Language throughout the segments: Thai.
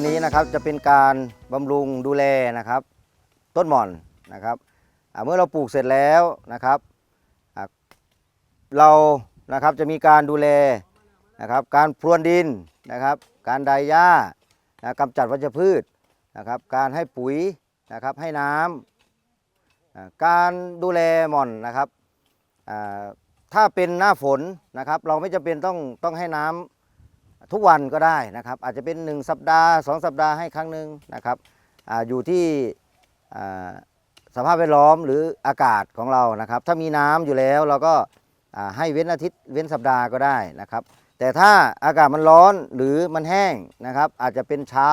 อนนี้นะครับจะเป็นการบำรุงดูแลนะครับ ต้นหม่อนนะครับเมื่อเราปลูกเสร็จแล้วนะครับเรานะครับจะมีการดูแลนะครับ การพรวนดินนะครับ การไดหญ้านะกำจัดวัชพืชนะครับ การให้ปุ๋ยนะครับให้น้ำการดูแลหม่อนนะครับถ้าเป็นหน้าฝนนะครับ เราไม่จำเป็นต้องต้องให้น้ำ ทุกวันก็ได้นะครับ อาจจะเป็น 1 สัปดาห์ 2 สัปดาห์ให้ครั้งหนึ่งนะครับออยู่ที่สภาพแวดล้อมหรืออากาศของเรานะครับ ถ้ามีน้ำอยู่แล้วเราก็ให้เว้นอาทิตย์เว้นสัปดาห์ก็ได้นะครับ แต่ถ้าอากาศมันร้อนหรือมันแห้งนะครับ อาจจะเป็นเช้า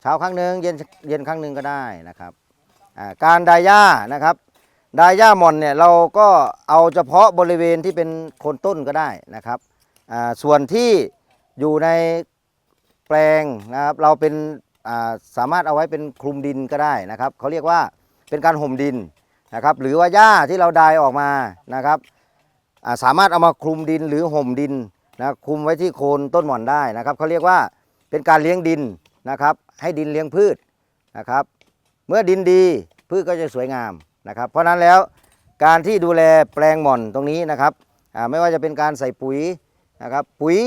เช้าครั้งหนึ่งเย็นเย็นครั้งหนึ่งก็ได้นะครับการดายหญ้านะครับดายหญ้าหม่อนเนี่ยเราก็เอาเฉพาะบริเวณที่เป็นโคนต้นก็ได้นะครับ ส่วนที่อยู่ในแปลงนะครับเราเป็นสามารถเอาไว้เป็นคลุมดินก็ได้นะครับเขาเรียกว่าเป็นการห่มดินนะครับหรือว่าหญ้าที่เราดายออกมานะครับสามารถเอามาคลุมดินหรือห่มดินนะคลุมไว้ที่โคนต้นหม่อนได้นะครับเขาเรียกว่าเป็นการเลี้ยงดินนะครับให้ดินเลี้ยงพืชนะครับเมื่อดินดีพืชก็จะสวยงามนะครับ เพราะฉะนั้นแล้วการที่ดูแลแปลงหม่อนตรงนี้นะครับไม่ว่าจะเป็นการใส่ปุ๋ย นะครับปุ๋ย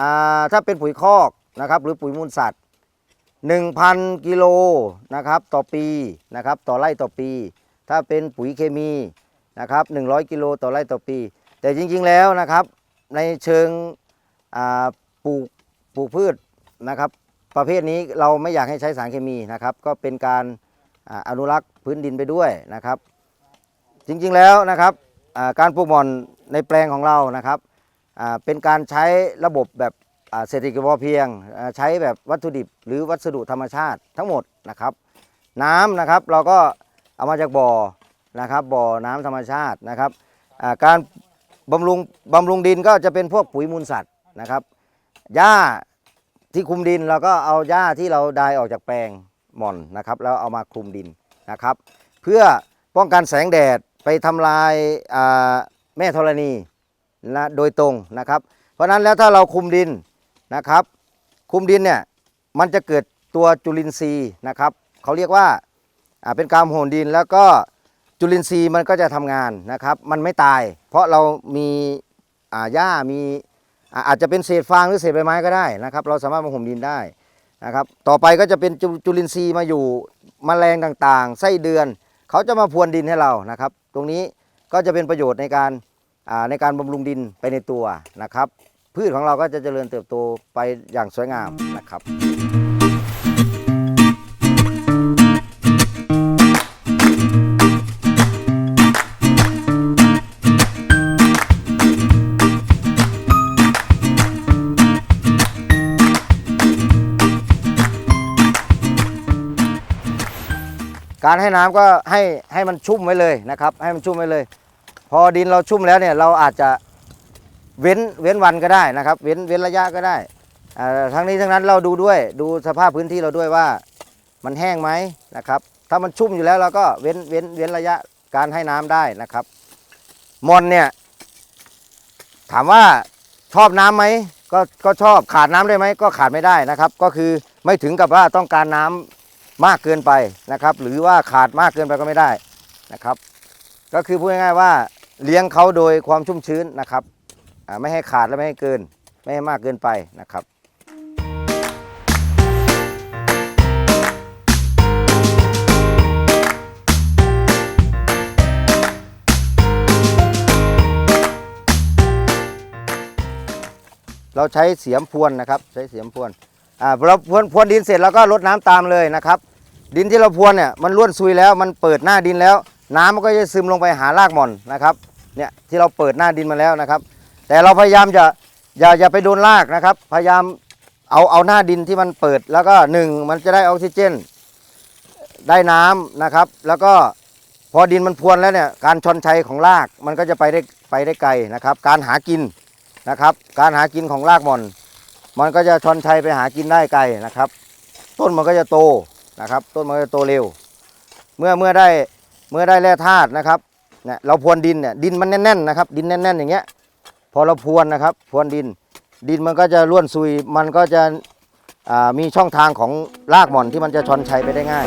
อ่าถ้าเป็นปุ๋ยคอกนะครับหรือปุ๋ยมูลสัตว์ 1,000 กิโลนะครับต่อปีนะครับต่อไร่ต่อปี ถ้าเป็นปุ๋ยเคมีนะครับ100 กิโลต่อไร่ต่อปี แต่จริงๆแล้วนะครับในเชิงอ่าปลูกปลูกพืชนะครับประเภทนี้เราไม่อยากให้ใช้สารเคมีนะครับก็เป็นการอนุรักษ์พื้นดินไปด้วยนะครับ จริงๆแล้วนะครับการปลูกหม่อนในแปลงของเรานะครับ เป็นการใช้ระบบแบบเศรษฐกิจพอเพียง ใช้แบบวัตถุดิบหรือวัสดุธรรมชาติทั้งหมดนะครับ น้ำนะครับเราก็เอามาจากบ่อนะครับบ่อน้ำธรรมชาตินะครับการบำรุงบำรุงดินก็จะเป็นพวกปุ๋ยมูลสัตว์นะครับหญ้าที่คุมดินเราก็เอาหญ้าที่เราได้ออกจากแปลงหม่อนนะครับ แล้วเอามาคลุมดินนะครับ เพื่อป้องกันแสงแดดไปทำลายแม่ธรณี นะโดยตรงนะครับ เพราะฉะนั้นแล้วถ้าเราคุมดินนะครับ คุมดินเนี่ยมันจะเกิดตัวจุลินทรีย์นะครับเขาเรียกว่าเป็นการโหนดินแล้วก็จุลินทรีย์มันก็จะทำงานนะครับ มันไม่ตาย เพราะเรามีอ่าหญ้ามีอาจจะเป็นเศษฟางหรือเศษใบไม้ก็ได้นะครับ เราสามารถมาห่มดินได้นะครับ ต่อไปก็จะเป็นจุจุลินทรีย์มาอยู่มแมลงต่างๆ ไส้เดือน เขาจะมาพรวนดินให้เรานะครับ ตรงนี้ก็จะเป็นประโยชน์ในการ ในการบำรุงดินไปในตัวนะครับ พืชของเราก็จะเจริญเติบโตไปอย่างสวยงามนะครับการให้น้ำก็ให้ให้มันชุ่มไว้เลยนะครับ ให้มันชุ่มไว้เลย พอดินเราชุ่มแล้วเนี่ยเราอาจจะเว้นเว้นวันก็ได้นะครับ เว้นเว้นระยะก็ได้ทั้งนี้ทั้งนั้นเราดูด้วยดูสภาพพื้นที่เราด้วยว่ามันแห้งไหมนะครับ ถ้ามันชุ่มอยู่แล้วเราก็เว้นเว้นเว้นระยะการให้น้ำได้นะครับมอนเนี่ยถามว่าชอบน้ำไหมก็ก็ชอบขาดน้ำได้ไหมก็ขาดไม่ได้นะครับ ก็คือไม่ถึงกับว่าต้องการน้ำมากเกินไปนะครับ หรือว่าขาดมากเกินไปก็ไม่ได้นะครับ ก็คือพูดง่ายๆว่า เลี้ยงเขาโดยความชุ่มชื้นนะครับอ่าไม่ให้ขาดและไม่ให้เกิน ไม่ให้มากเกินไปนะครับเราใช้เสียมพรวนนะครับ ใช้เสียมพรวนอ่าพอเราพรวนพวนดินเสร็จแล้วก็รดน้ำตามเลยนะครับ ดินที่เราพรวนเนี่ยมันล้วนซุยแล้วมันเปิดหน้าดินแล้ว น้ำมันก็จะซึมลงไปหารากหม่อนนะครับ เนี่ยที่เราเปิดหน้าดินมาแล้วนะครับ แต่เราพยายามจะอย่าอย่าไปโดนรากนะครับ พยายามเอาเอาหน้าดินที่มันเปิดแล้วก็หนึ่งมันจะได้ออกซิเจน ได้น้ำนะครับ แล้วก็พอดินมันพรวนแล้วเนี่ยการชอนชัยของรากมันก็จะไปได้ไปได้ไกลนะครับ การหากินนะครับ การหากินของรากหม่อน มันก็จะชอนชัยไปหากินได้ไกลนะครับ ต้นมันก็จะโตนะครับ ต้นมันก็จะโตเร็ว เมื่อเมื่อได้เมื่อได้แร่ธาตุนะครับ เนี่ยเราพรวนดินเนี่ยดินมันแน่นๆนะครับ ดินแน่นๆอย่างเงี้ย พอเราพรวนนะครับพรวนดิน ดินมันก็จะร่วนซุยมันก็จะมีช่องทางของรากหม่อนที่มันจะชอนชัยไปได้ง่าย